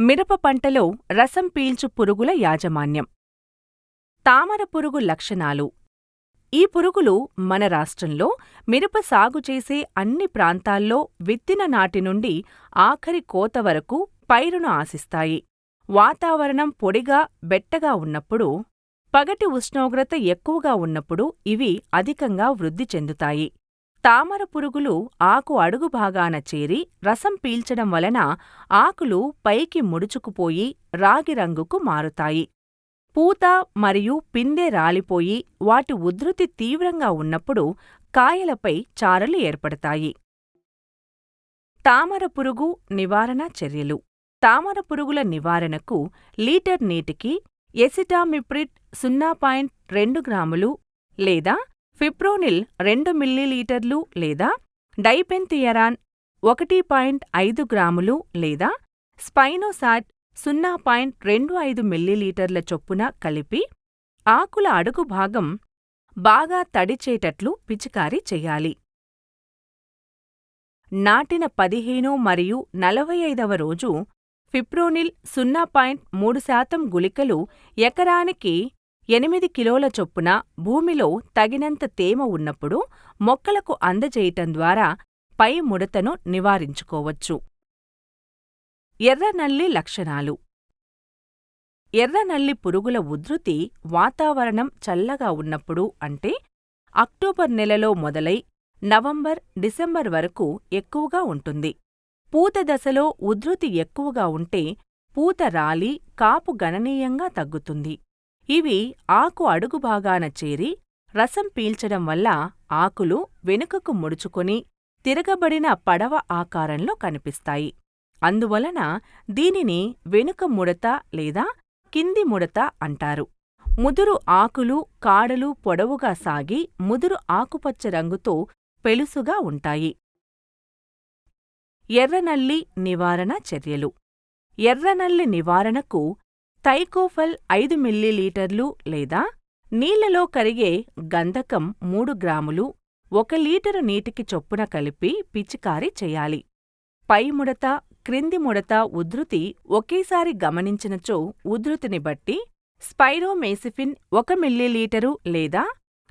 మిరప పంటలో రసం పీల్చు పురుగుల యాజమాన్యం. తామర పురుగు లక్షణాలు. ఈ పురుగులు మన రాష్ట్రంలో మిరప సాగు చేసే అన్ని ప్రాంతాల్లో విత్తిన నాటి నుండి ఆఖరి కోత వరకు పైరును ఆశిస్తాయి. వాతావరణం పొడిగా బెట్టగా ఉన్నప్పుడు పగటి ఉష్ణోగ్రత ఎక్కువగా ఉన్నప్పుడు ఇవి అధికంగా వృద్ధి చెందుతాయి. తామర పురుగులు ఆకు అడుగు భాగాన చేరి రసం పీల్చడం వలన ఆకులు పైకి ముడుచుకుపోయి రాగి రంగుకు మారుతాయి. పూత మరియు పిందె రాలిపోయి వాటి ఉధృతి తీవ్రంగా ఉన్నప్పుడు కాయలపై చారలు ఏర్పడతాయి. తామర పురుగు నివారణ చర్యలు. తామర పురుగుల నివారణకు లీటర్ నీటికి ఎసిటామిప్రిడ్ సున్నా పాయింట్ రెండు గ్రాములు లేదా ఫిప్రోనిల్ రెండు మిల్లీలీటర్లు లేదా డైపెన్థియరాన్ ఒకటి పాయింట్ ఐదు గ్రాములు లేదా స్పైనోసాట్ సున్నా పాయింట్ రెండు ఐదు మిల్లీలీటర్ల చొప్పున కలిపి ఆకుల అడుగు భాగం బాగా తడిచేటట్లు పిచికారీ చెయ్యాలి నాటిన పదిహేను మరియు నలభై ఐదవ రోజు ఫిప్రోనిల్ సున్నా పాయింట్ మూడు శాతం గుళికలు ఎకరానికి ఎనిమిది కిలోల చొప్పున భూమిలో తగినంత తేమ ఉన్నప్పుడు మొక్కలకు అందజేయటం ద్వారా పై ముడతను నివారించుకోవచ్చు. ఎర్రనల్లి లక్షణాలు. ఎర్రనల్లి పురుగుల ఉధృతి వాతావరణం చల్లగా ఉన్నప్పుడు అంటే అక్టోబర్ నెలలో మొదలై నవంబర్ డిసెంబర్ వరకు ఎక్కువగా ఉంటుంది. పూత దశలో ఉధృతి ఎక్కువగా ఉంటే పూత రాలి కాపు గణనీయంగా తగ్గుతుంది. ఇవి ఆకు అడుగు భాగాన చేరి రసం పీల్చడం వల్ల ఆకులు వెనుకకు ముడుచుకొని తిరగబడిన పడవ ఆకారంలో కనిపిస్తాయి. అందువలన దీనిని వెనుక ముడత లేదా కింది ముడత అంటారు. ముదురు ఆకులు కాడలు పొడవుగా సాగి ముదురు ఆకుపచ్చ రంగుతో పెలుసుగా ఉంటాయి. ఎర్రనల్లి నివారణ చర్యలు. ఎర్రనల్లి నివారణకు థైకోఫల్ ఐదు మిల్లీలీటర్లు లేదా నీళ్ళలో కరిగే గంధకం మూడు గ్రాములు ఒక లీటరు నీటికి చొప్పున కలిపి పిచికారీ చేయాలి. పై ముడత క్రింది ముడత ఉధృతి ఒకేసారి గమనించినచో ఉధృతిని బట్టి స్పైరోమేసిఫిన్ ఒక మిల్లీలీటరు లేదా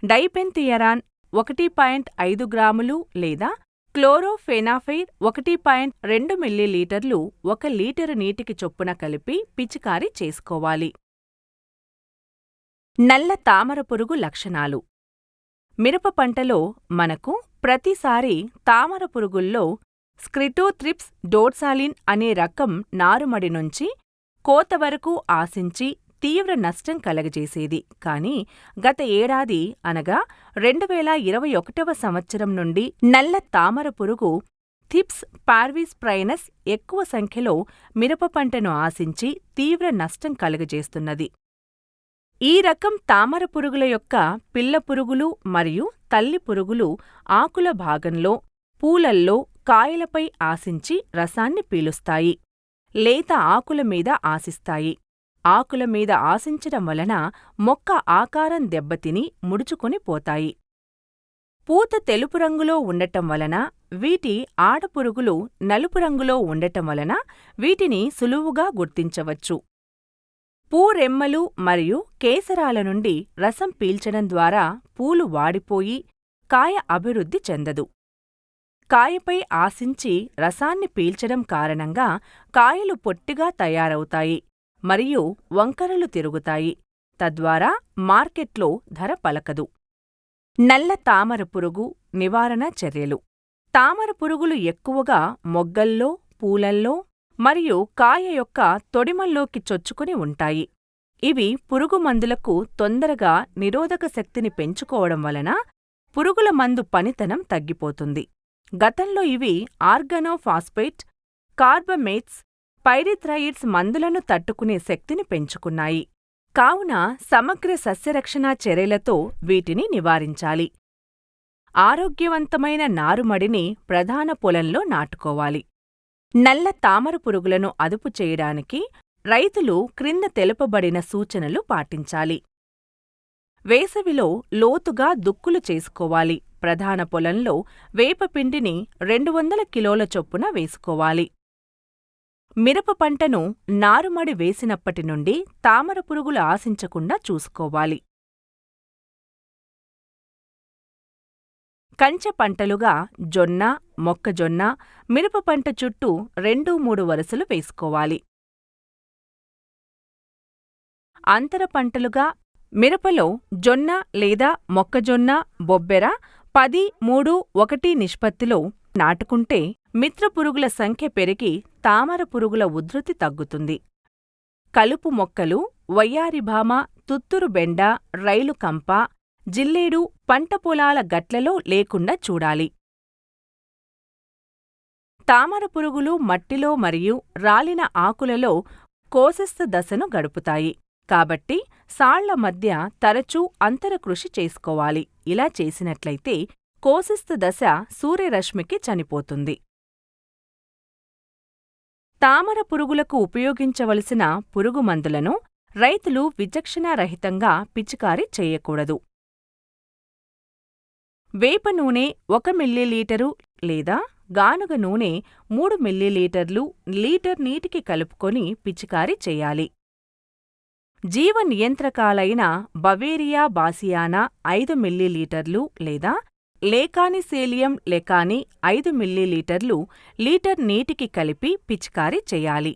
డైపెన్థియరాన్ ఒకటి పాయింట్ ఐదు గ్రాములు లేదా క్లోరోఫెనాఫైర్ ఒకటి పాయింట్ రెండు మిల్లీలీటర్లు ఒక లీటరు నీటికి చొప్పున కలిపి పిచికారీ చేసుకోవాలి. నల్ల తామర పురుగు లక్షణాలు. మిరప పంటలో మనకు ప్రతిసారి తామర పురుగుల్లో స్క్రిటోథ్రిప్స్ డోర్సాలిన్ అనే రకం నారుమడి నుంచి కోత వరకు ఆశించి తీవ్ర నష్టం కలగజేసేది. కాని గత ఏడాది అనగా రెండు వేల ఇరవై ఒకటవ సంవత్సరం నుండి నల్ల తామర పురుగు థిప్స్ పార్వీస్ ప్రైనస్ ఎక్కువ సంఖ్యలో మిరప పంటను ఆశించి తీవ్ర నష్టం కలుగజేస్తున్నది. ఈ రకం తామర పురుగుల యొక్క పిల్ల పురుగులు మరియు తల్లి పురుగులు ఆకుల భాగంలో పూలల్లో కాయలపై ఆశించి రసాన్ని పీలుస్తాయి. లేత ఆకుల మీద ఆశిస్తాయి. ఆకుల మీద ఆశించడం వలన మొక్క ఆకారం దెబ్బతిని ముడుచుకొని పోతాయి. పూత తెలుపు రంగులో ఉండటం వలన వీటి ఆడపురుగులు నలుపు రంగులో ఉండటం వలన వీటిని సులువుగా గుర్తించవచ్చు. పూరెమ్మలు మరియు కేసరాల నుండి రసం పీల్చడం ద్వారా పూలు వాడిపోయి కాయ అభివృద్ధి చెందదు. కాయపై ఆశించి రసాన్ని పీల్చడం కారణంగా కాయలు పొట్టిగా తయారవుతాయి. మరియు వంకరలు తిరుగుతాయి. తద్వారా మార్కెట్లో ధర పలకదు. నల్ల తామర పురుగు నివారణ చర్యలు. తామర పురుగులు ఎక్కువగా మొగ్గల్లో పూలల్లో మరియు కాయ యొక్క తొడిమల్లోకి చొచ్చుకుని ఉంటాయి. ఇవి పురుగు మందులకు తొందరగా నిరోధక శక్తిని పెంచుకోవడం వలన పురుగుల మందు పనితనం తగ్గిపోతుంది. గతంలో ఇవి ఆర్గనోఫాస్ఫేట్ కార్బమేట్స్ పైరిథ్రాయిడ్స్ మందులను తట్టుకునే శక్తిని పెంచుకున్నాయి. కావున సమగ్ర సస్యరక్షణా చర్యలతో వీటిని నివారించాలి. ఆరోగ్యవంతమైన నారుమడిని ప్రధాన పొలంలో నాటుకోవాలి. నల్ల తామర పురుగులను అదుపు చేయడానికి రైతులు క్రింద తెలుపబడిన సూచనలు పాటించాలి. వేసవిలో లోతుగా దుక్కులు చేసుకోవాలి. ప్రధాన పొలంలో వేపపిండిని రెండు వందల కిలోల చొప్పున వేసుకోవాలి. మిరప పంటను నారుమడి వేసినప్పటి నుండి తామర పురుగులు ఆశించకుండా చూసుకోవాలి. కంచె పంటలుగా జొన్న మొక్కజొన్న మిరప పంట చుట్టూ రెండు మూడు వరుసలు వేసుకోవాలి. అంతర పంటలుగా మిరపలో జొన్న లేదా మొక్కజొన్న బొబ్బెర పది మూడు ఒకటి నిష్పత్తిలో నాటుకుంటే మిత్రపురుగుల సంఖ్య పెరిగి తామర పురుగుల ఉధృతి తగ్గుతుంది. కలుపు మొక్కలు వయ్యారిభామ తుత్తురు బెండ రైలు కంప జిల్లేడు పంట పొలాల గట్లలో లేకుండా చూడాలి. తామర పురుగులు మట్టిలో మరియు రాలిన ఆకులలో కోశస్థ దశను గడుపుతాయి. కాబట్టి సాళ్ళ మధ్య తరచూ అంతరకృషి చేసుకోవాలి. ఇలా చేసినట్లయితే కోసిస్తు దశ సూర్యరశ్మికి చనిపోతుంది. తామర పురుగులకు ఉపయోగించవలసిన పురుగుమందులను రైతులు విచక్షణారహితంగా పిచికారీ చేయకూడదు. వేప నూనె ఒక మిల్లీలీటరు లేదా గానుగ నూనె మూడు మిల్లీలీటర్లు లీటర్ నీటికి కలుపుకొని పిచికారీ చేయాలి. జీవ నియంత్రకాలైన బవేరియా బాసియానా ఐదు మిల్లీలీటర్లు లేదా లేకానిసేలియం లెకాని ఐదు మిల్లీలీటర్లు లీటర్ నీటికి కలిపి పిచికారీ చేయాలి.